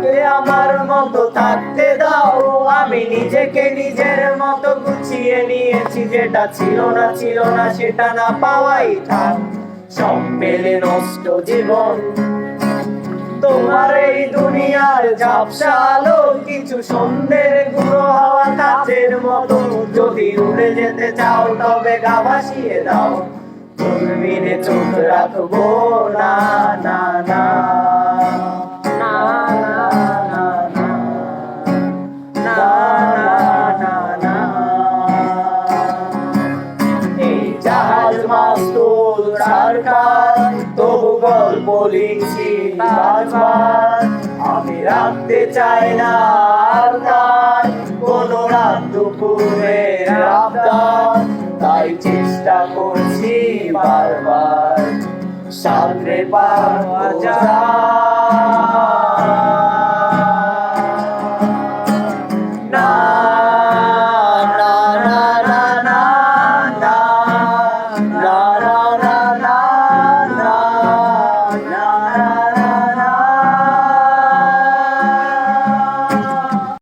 আমাকে আমার মতো থাকতে দাও। আমি নিজেকে নিজের মতো গুছিয়ে নিয়েছি। যেটা ছিল না ছিল না, সেটা না পাওয়াই থাক। সব পেলে নষ্ট জীবন। তোমার এই দুনিয়ার ঝাপসা আলো, কিছু সন্ধ্যের গুঁড়ো হাওয়া কাচের মতো। যদি উড়ে যেতে চাও, তবে গা ভাসিয়ে দাও। চোখ রাখব, না না। মাস্তুল সরকার তবু গল্প লিখছি বারবার। আমি রাখতে চাই না আর তার, কোন রাত দুপুরে আবদার। তাই চেষ্টা করছি বারবার। সামনে পাওয়া যায় না